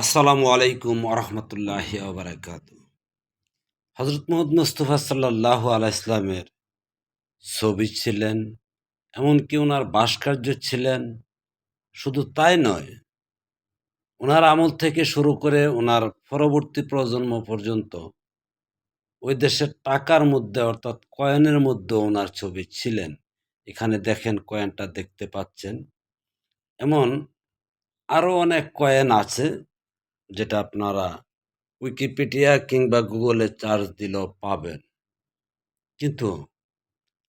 আসসালামু আলাইকুম আরহামতুল্লাহ বারাকাত। হজরত মোহাম্মদ মুস্তফা সাল্লাহ আলাহ ইসলামের ছবি ছিলেন, এমনকি ওনার ভাস্কর্য ছিলেন। শুধু তাই নয় ওনার আমল থেকে শুরু করে ওনার পরবর্তী প্রজন্ম পর্যন্ত ওই দেশের টাকার মধ্যে অর্থাৎ কয়েনের মধ্যে ওনার ছবি ছিলেন। এখানে দেখেন কয়েনটা দেখতে পাচ্ছেন। এমন আরও অনেক কয়েন আছে যেটা আপনারা উইকিপিডিয়া কিংবা গুগলে চার্জ দিলেও পাবেন। কিন্তু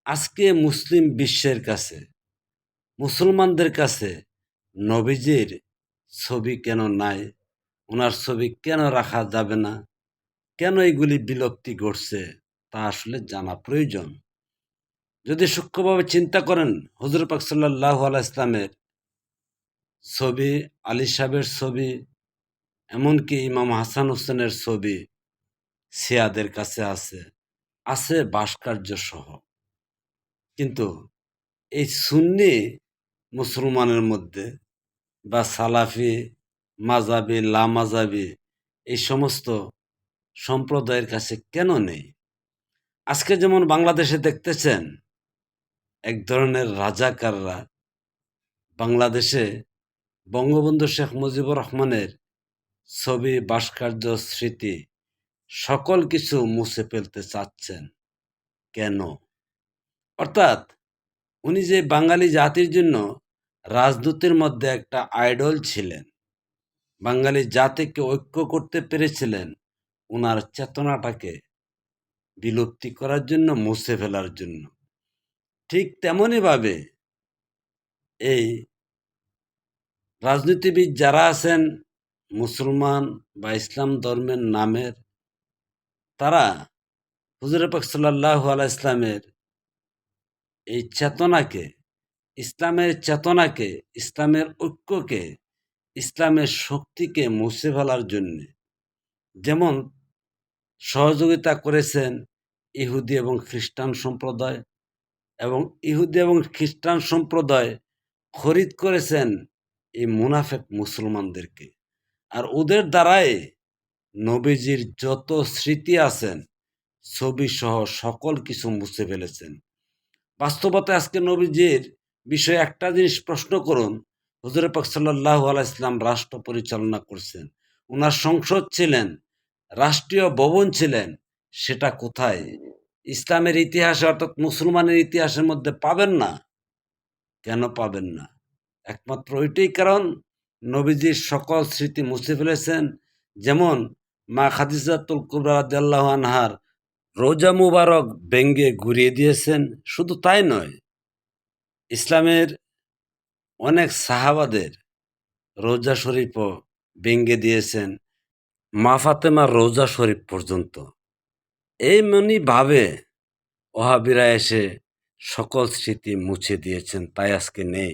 আজকে মুসলিম বিশ্বের কাছে, মুসলমানদের কাছে নবীজির ছবি কেন নাই? ওনার ছবি কেন রাখা যাবে না? কেন এগুলি বিলুপ্তি ঘটছে তা আসলে জানা প্রয়োজন। যদি সূক্ষ্মভাবে চিন্তা করেন, হজর পাক সাল্লাহ আলাহ ইসলামের ছবি, আলী সাহেবের ছবি এমনকি ইমাম হাসান হোসেনের ছবি সিয়াদের কাছে আছে। আছে ভাস্কর্য সহ কিন্তু এই সুন্নি মুসলমানের মধ্যে বা সালাফি মাজাবি লামাজাবি এই সমস্ত সম্প্রদায়ের কাছে কেন নেই? আজকে যেমন বাংলাদেশে দেখতেছেন, এক ধরনের রাজাকাররা বাংলাদেশে বঙ্গবন্ধু শেখ মুজিবুর রহমানের ছবি, ভাস্কর্য, স্মৃতি, সকল কিছু মুছে ফেলতে চাচ্ছেন। কেন? অর্থাৎ উনি যে বাঙালি জাতির জন্য রাজদূতের মধ্যে একটা আইডল ছিলেন, বাঙালি জাতিকে ঐক্য করতে পেরেছিলেন ওনার চেতনাটাকে বিলুপ্তি করার জন্য, মুছে ফেলার জন্য। ঠিক তেমনইভাবে এই রাজনীতিবিদ যারা আছেন মুসলমান বা ইসলাম ধর্মের নামের, তারা হুজুর পাক সাল্লাহ ইসলামের এই চেতনাকে, ইসলামের চেতনাকে, ইসলামের ঐক্যকে, ইসলামের শক্তিকে মুছে ফেলার জন্যে যেমন সহযোগিতা করেছেন ইহুদি এবং খ্রিস্টান সম্প্রদায় এবং ইহুদি এবং খ্রিস্টান সম্প্রদায় খরিদ করেছেন এই মুনাফেক মুসলমানদেরকে। আর ওদের দ্বারাই নবীজির যত স্মৃতি আছেন ছবি সহ সকল কিছু মুছে ফেলেছেন। বাস্তবতা আজকে নবীজির বিষয়ে একটা জিনিস প্রশ্ন করুন। হুজুর পাক সাল্লাহ আলাইসলাম রাষ্ট্র পরিচালনা করছেন। ওনার সংসদ ছিলেন, রাষ্ট্রীয় ভবন ছিলেন, সেটা কোথায়? ইসলামের ইতিহাসে অর্থাৎ মুসলমানের ইতিহাসের মধ্যে পাবেন না? কেন পাবেন না? একমাত্র ওইটাই কারণ নবীজির সকল স্মৃতি মুছে ফেলেছেন। যেমন মা খাদিজাতুল কুবরা আনহার রোজা মুবারক ব্যঙ্গে ঘুরিয়ে দিয়েছেন। শুধু তাই নয়, ইসলামের অনেক সাহাবাদের রোজা শরীফও ব্যঙ্গে দিয়েছেন, মা ফাতেমার রোজা শরীফ পর্যন্ত। এই মনি ভাবে ওহাবিরা এসে সকল স্মৃতি মুছে দিয়েছেন, তাই আজকে নেই।